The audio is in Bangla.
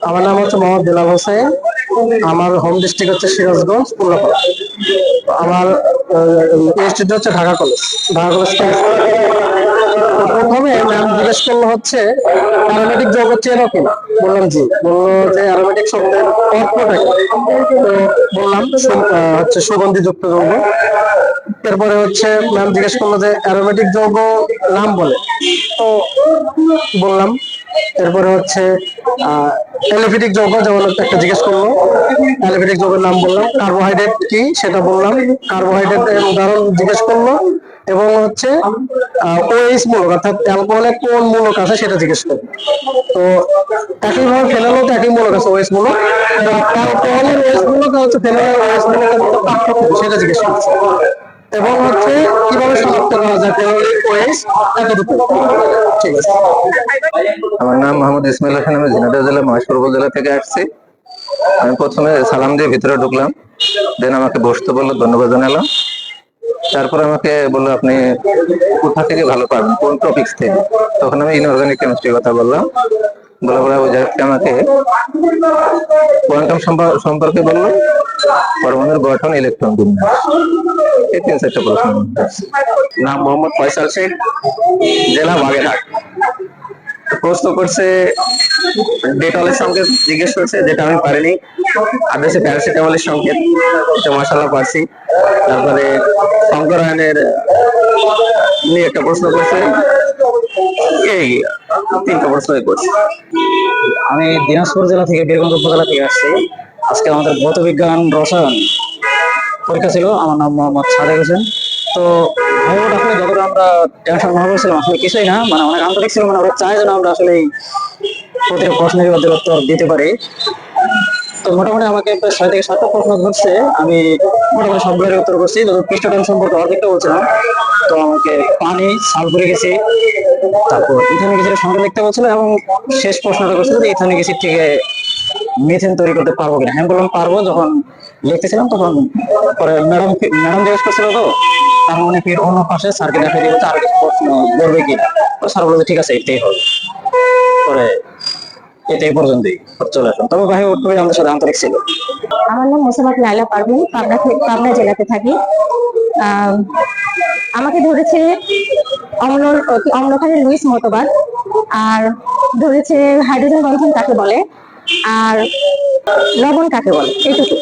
আমার নাম হচ্ছে মোহাম্মদ বেলাল হোসেন। আমার হোম ডিস্ট্রিক্ট হচ্ছে সিরাজগঞ্জ উল্লাপাড়া আমার ইনস্টিটিউট হচ্ছে ঢাকা কলেজ ঢাকা কলেজ প্রথমে ম্যাম জিজ্ঞেস করল হচ্ছে অ্যারোমেটিক জগৎ চেনো কিনা? বললাম, জি। বলল যে অ্যারোমেটিক শব্দের অর্থটা বললাম হচ্ছে সুগন্ধি যুক্ত যৌগ। এরপরে হচ্ছে ম্যাম জিজ্ঞেস করল যে অ্যারোমেটিক যৌগ নাম বলে। তো বললাম, এরপরে হচ্ছে এলিফিটিক যৌগ যেমন একটা জিজ্ঞেস করল এলিফিটিক যৌগের নাম বললাম কার্বোহাইড্রেট কি সেটা বললাম কার্বোহাইড্রেট এর উদাহরণ জিজ্ঞেস করল, এবং হচ্ছে ওএইচ মূলক, অর্থাৎ অ্যালকোহলের কোন মূলক আছে সেটা জিজ্ঞেস করল। তো একইভাবে ফেনালও তো একই মূলক আছে ওএইচ মূলক। অ্যালকোহলের ওএইচ মূলক হচ্ছে ফেনালের ওএইচ মূলকের মধ্যে পার্থক্য কি সেটা জিজ্ঞেস করছে। এবং হচ্ছে কীভাবে শনাক্ত করা যায় ফেনোলিক ওএইচ এতটুকু ঠিক আছে। আমার নাম মোহাম্মদ ইসমাইল হোসেন, আমি ঝিনাইদহ জেলা মহেশপুর জেলা থেকে আসছি। আমি প্রথমে সালাম দিয়ে ভিতরে ঢুকলাম, দেন আমাকে বসতে বলল, ধন্যবাদ জানালাম। তারপর আমাকে বলল, আপনি কোথা থেকে ভালো পাবেন? কোন টপিক্স থেকে? তখন আমি ইনঅর্গানিক কেমিস্ট্রির কথা বললাম। আমাকে সম্পর্কে বলল। পরমাণুর গঠন ইলেকট্রন বিন্যাস। এই তিন চারটা প্রশ্ন। নাম মোহাম্মদ ফয়সাল শেখ, জেলা বাগেরহাট। প্রশ্ন করছে, ডেটলের সংকেত জিজ্ঞেস করছে, যেটা আমি পারিনি। আদেশে প্যারাসিটামলের সংকেত, এটা মশালা পারছি। তারপরে শঙ্করায়নের নিয়ে একটা প্রশ্ন করছে। এই তিনটা করছে আমি দিনাজপুর জেলা থেকে বীরগঞ্জ উপজেলা থেকে আসছি। আজকে আমাদের ভৌত বিজ্ঞান রসায়ন পরীক্ষা ছিল। আমার নাম মোহাম্মদ সাদেক হোসেন। তো ভাইবোট আসলে যতটা আমরা টেনশন মনে করছিলাম, আসলে কিছুই না। মানে অনেক আন্তরিক ছিল মানে ওরা চায় যেন আমরা আসলে প্রতিটা প্রশ্নের উত্তর দিতে পারি। তো মোটামুটি আমাকে প্রায় ছয় থেকে সাতটা প্রশ্ন ধরছে। আমি মোটামুটি সবগুলোর উত্তর করছি। যত পৃষ্ঠটান সম্পর্কে অর্ধেকটা বলছিলাম। তো আমাকে পানি সালফুরিক অ্যাসিড তারপর ইথানিক অ্যাসিডের সংখ্যা লিখতে বলছিল এবং শেষ প্রশ্নটা করছিল যে ইথানিক অ্যাসিড থেকে মিথেন তৈরি করতে পারব কিনা। আমি বললাম, পারব। যখন লিখতেছিলাম, তখন পরে ম্যাডাম ম্যাডাম জিজ্ঞেস করছিল, তো তার মানে ফির অন্য পাশে স্যারকে দেখা দিবে আর কিছু প্রশ্ন বলবে কিনা তো স্যার বলবে ঠিক আছে, এটাই হবে। পরে এটাই পর্যন্তই চলে আসলাম। তবে ভাই খুবই আমাদের সাথে আন্তরিক ছিল। আমার নাম মোসাম্মদ লাইলা পারভিন, পাবনা পাবনা জেলাতে থাকি। আমাকে ধরেছে অম্ল অম্লখানের লুইস মতবাদ, আর ধরেছে হাইড্রোজেন বন্ধন কাকে বলে, আর লবণ কাকে বলে, এইটুকু।